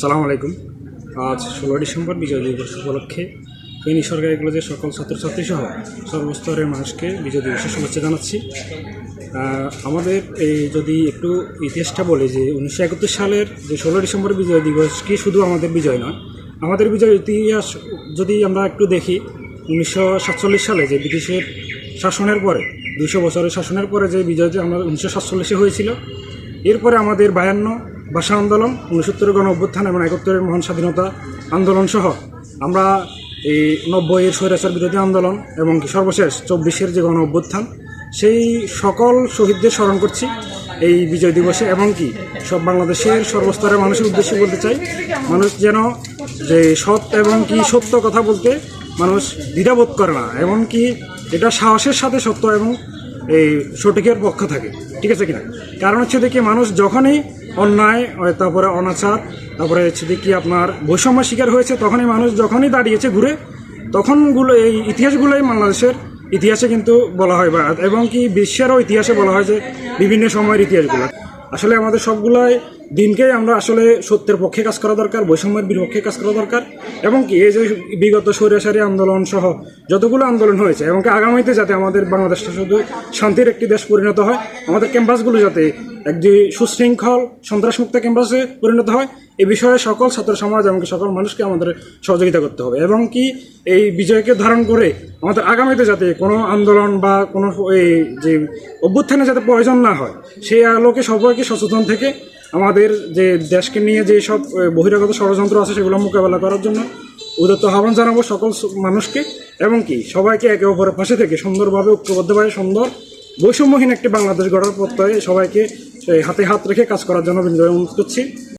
সালাম আলাইকুম। আজ ষোলো ডিসেম্বর বিজয় দিবস উপলক্ষে ফেনী সরকারি কলেজের সকল ছাত্রছাত্রী সহ সর্বস্তরের মানুষকে বিজয় দিবসের শুভেচ্ছা জানাচ্ছি। আমাদের এই যদি একটু ইতিহাসটা বলি যে উনিশশো একাত্তর সালের যে ষোলো ডিসেম্বর বিজয় দিবস কি শুধু আমাদের বিজয় নয়, আমাদের বিজয় ইতিহাস যদি আমরা একটু দেখি, উনিশশো সাতচল্লিশ সালে যে ব্রিটিশের শাসনের পরে, দুশো বছরের শাসনের পরে যে বিজয়টি আমরা উনিশশো সাতচল্লিশে হয়েছিল, এরপরে আমাদের বায়ান্ন ভাষা আন্দোলন, উনসত্তরের গণ অভ্যুত্থান এবং একাত্তরের মহান স্বাধীনতা আন্দোলন সহ আমরা এই নব্বইয়ের স্বৈরাচার বিরোধী আন্দোলন এবং সর্বশেষ চব্বিশের যে গণ অভ্যুত্থান সেই সকল শহীদদের স্মরণ করছি এই বিজয় দিবসে এবং কি সব বাংলাদেশের সর্বস্তরের মানুষের উদ্দেশ্যে বলতে চাই, মানুষ যেন যে সৎ এবং কি সত্য কথা বলতে মানুষ দ্বিধাবোধ করে না এমনকি এটা সাহসের সাথে সত্য এবং এই সঠিকের পক্ষ থাকে, ঠিক আছে কিনা? কারণ হচ্ছে দেখি মানুষ যখনই অন্যায় তারপরে অনাচার, তারপরে হচ্ছে দেখি আপনার বৈষম্য শিকার হয়েছে, তখনই মানুষ যখনই দাঁড়িয়েছে ঘুরে, তখনগুলো এই ইতিহাসগুলোই বাংলাদেশের ইতিহাসে কিন্তু বলা হয় বা, এবং কি বিশ্বেরও ইতিহাসে বলা হয় যে বিভিন্ন সময়ের ইতিহাসগুলো। আসলে আমাদের সবগুলাই দিনকেই আমরা আসলে সত্যের পক্ষে কাজ করা দরকার, বৈষম্যের বিপক্ষে কাজ করা দরকার, এবং কি এই যে বিগত স্বৈরাচারী আন্দোলন সহ যতগুলো আন্দোলন হয়েছে, এবং কি আগামীতে যাতে আমাদের বাংলাদেশটা শুধু শান্তির একটি দেশ পরিণত হয়, আমাদের ক্যাম্পাসগুলো যাতে একটি সুশৃঙ্খল, সন্ত্রাসমুক্ত ক্যাম্পাসে পরিণত হয়, এ বিষয়ে সকল ছাত্র সমাজ এবং সকল মানুষকে আমাদের সহযোগিতা করতে হবে। এবং কি এই বিজয়কে ধারণ করে আমাদের আগামীতে যাতে কোনো আন্দোলন বা কোনো এই যে অভ্যুত্থানে যাতে প্রয়োজন না হয়, সেই আলোকে সবাইকে সচেতন থেকে আমাদের যে দেশকে নিয়ে যে সব বহিরাগত ষড়যন্ত্র আছে সেগুলো মোকাবেলা করার জন্য উদত্ত আহ্বান জানাব সকল মানুষকে। এবং কি সবাইকে একে অপরের পাশে থেকে সুন্দরভাবে, ঐক্যবদ্ধভাবে সুন্দর, বৈষম্যহীন একটি বাংলাদেশ গড়ার প্রত্যয়ে সবাইকে হাতে হাত রেখে কাজ করার জন্য বিনীত অনুরোধ করছি।